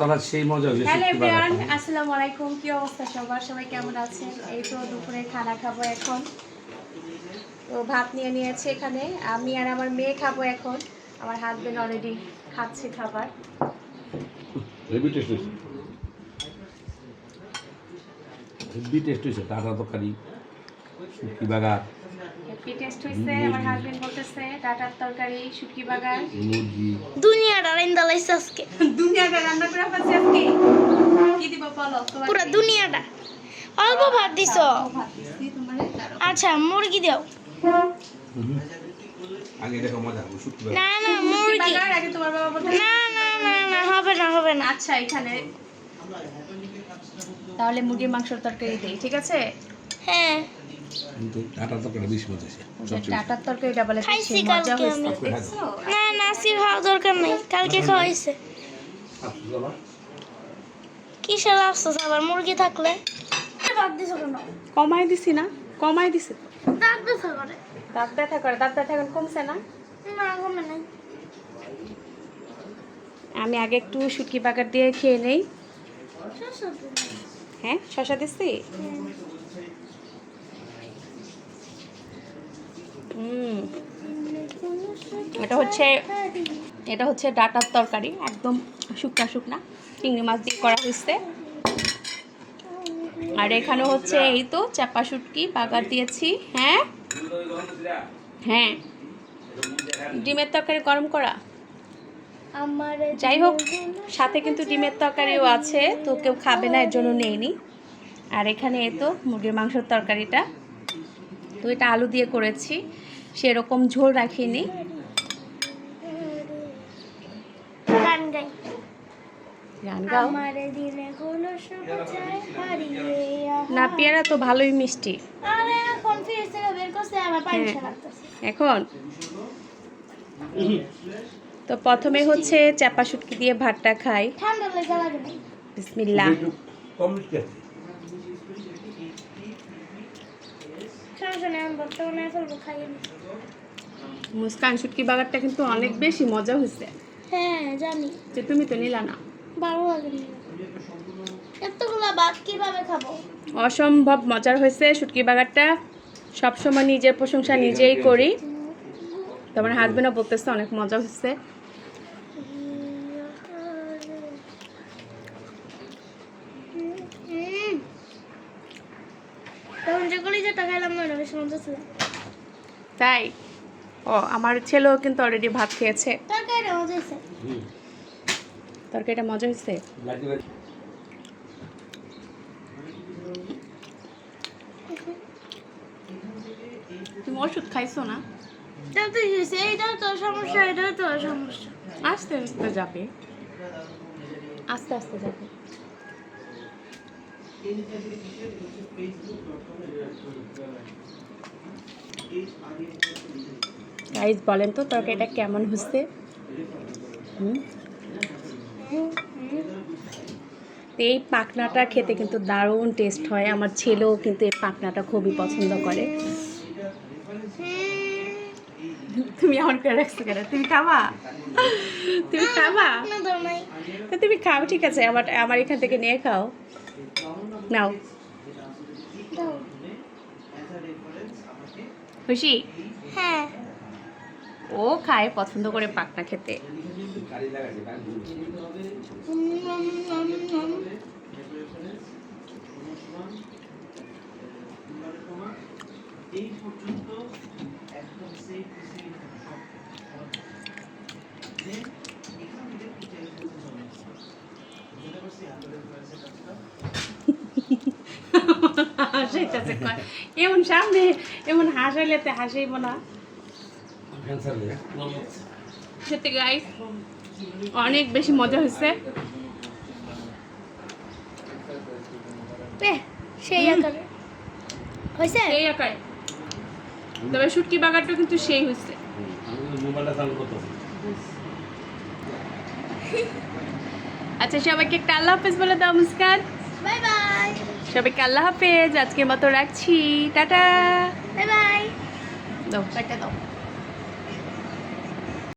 তারা সেই মজা হয়েছে হ্যালো এভরিওয়ান আসসালামু আলাইকুম। কি অবস্থা সবার? সবাই কেমন আছেন? এই তো দুপুরে খানা খাব এখন। তো ভাত নিয়ে নিয়েছে এখানে। আমি আর আমার মেয়ে খাব এখন। আমার হাজবেন্ড অলরেডি খাচ্ছে খাবার। হেভি টেস্ট হয়েছে। হেভি টেস্ট হয়েছে। টাটা তরকারি শুক্তি বাগান। হ্যাপি টেস্ট হয়েছে আমার হাজবেন্ড বলতেছে ডাটার তরকারি মুরগি দুনিয়াটা রাইন্দা লাইছে আজকে। দুনিয়াটা রান্না করে আজকে। কি দিব বলো? পুরো দুনিয়াটা। অল্প ভাত দিছ। আচ্ছা মুরগি দাও। আগে দেখো মজা না না মুরগি। আগে তোমার বাবা বলতে না না না না হবে না হবে না। আচ্ছা এখানে তাহলে মুরগির মাংসের তরকারি দেই ঠিক আছে? হ্যাঁ। কিন্তু টাটা তরকারি বেশি মজা হয়েছে টাটার তরকারিটা বলে খাইছি কালকে আমি। না না সি খাওয়া দরকার নেই। কালকে খাওয়াইছে। আফসোস বাবা। কিসের আফসোস আবার মুরগি থাকলে? ভাত দিছ কেন? কমাই দিছি না কমাই দিছি দাঁত ব্যথা করে। দাঁত ব্যথা করে দাঁত ব্যথা এখন কমছে না? না কমে নাই। আমি আগে একটু শুটকি বাগার দিয়ে খেয়ে নেই। হ্যাঁ শশা দিচ্ছি এটা হচ্ছে এটা হচ্ছে ডাটার তরকারি একদম শুকনা শুকনা। চিংড়ি মাছ দিয়ে করা হয়েছে। আর এখানে হচ্ছে এই তো চাপা শুটকি বাগার দিয়েছি। হ্যাঁ? হ্যাঁ। ডিমের তরকারি গরম করা? আমার যাই হোক সাথে কিন্তু ডিমের তরকারিও আছে তো কেউ খাবে না এর জন্য নেইনি। আর এখানে এ তো মুরগির মাংসের তরকারিটা। তো এটা আলু দিয়ে করেছি সেরকম ঝোল রাখিনি। না পেয়ারা তো ভালোই মিষ্টি। এখন হ্যাঁ। এখন? তো প্রথমে হচ্ছে চাপা শুটকি দিয়ে ভাতটা খাই। ঠান্ডা লেগে লাগে নাই বিসমিল্লাহ একটু কম মিষ্টি আছে। সমস্যা নেই আমি বর্তমানে ফেলব খাইয়ে নি। মুস্কান শুটকি বাগারটা কিন্তু অনেক বেশি মজা হয়েছে হ্যাঁ জানি। যে তুমি তো নিলা না। ভালো লাগে নি। ভাত কীভাবে খাব? অসম্ভব মজার হয়েছে শুটকি বাগারটা। সবসময় নিজের প্রশংসা নিজেই করি। তো আমার হাজবেন্ডও বলতেছে অনেক মজা হচ্ছে তখন যে কলিজাটা খাইলাম না ওটা মজা ছিল তাই? ও আমার ছেলেও কিন্তু অলরেডি ভাত খেয়েছে। তরকারিটা মজা হয়েছে। তরকারিটা মজা হয়েছে? লাগে লাগে। তুমি ওষুধ খাইছো না? এইটাও তো সমস্যা এটাও তো সমস্যা। আস্তে আস্তে যাবে। আস্তে আস্তে যাবে। গাইজ বলেন তো তরকারিটা কেমন হচ্ছে? এই পাখনাটা খেতে কিন্তু দারুণ টেস্ট হয়। আমার ছেলেও কিন্তু এই পাখনাটা খুবই পছন্দ করে। তুমি আমার করে রাখছো কেন? তুমি খাবা? তুমি খাবা? তো তুমি খাও ঠিক আছে। আমার আমার এখান থেকে নিয়ে খাও। নাও। খুশি? হ্যাঁ। ও খায় পছন্দ করে পাকনা খেতে। হাসাইতেছে কয়, এমন সামনে এমন হাসাইলে তো হাসাইব না। সত্যি গাইস অনেক বেশি মজা হয়েছে। সেই আকারে। হয়েছে? সেই আকারে। তবে শুটকি বাগারটা কিন্তু সেই হয়েছে। হুম। আমি কিন্তু মোবাইলটা চালু করতেছি আচ্ছা সবাইকে একটা আল্লাহ হাফেজ বলে দাও মুস্কান। বাই বাই সবাইকে আল্লাহ হাফেজ আজকের মতো রাখছি। টাটা। Bye bye. দাও। টাটা দাও।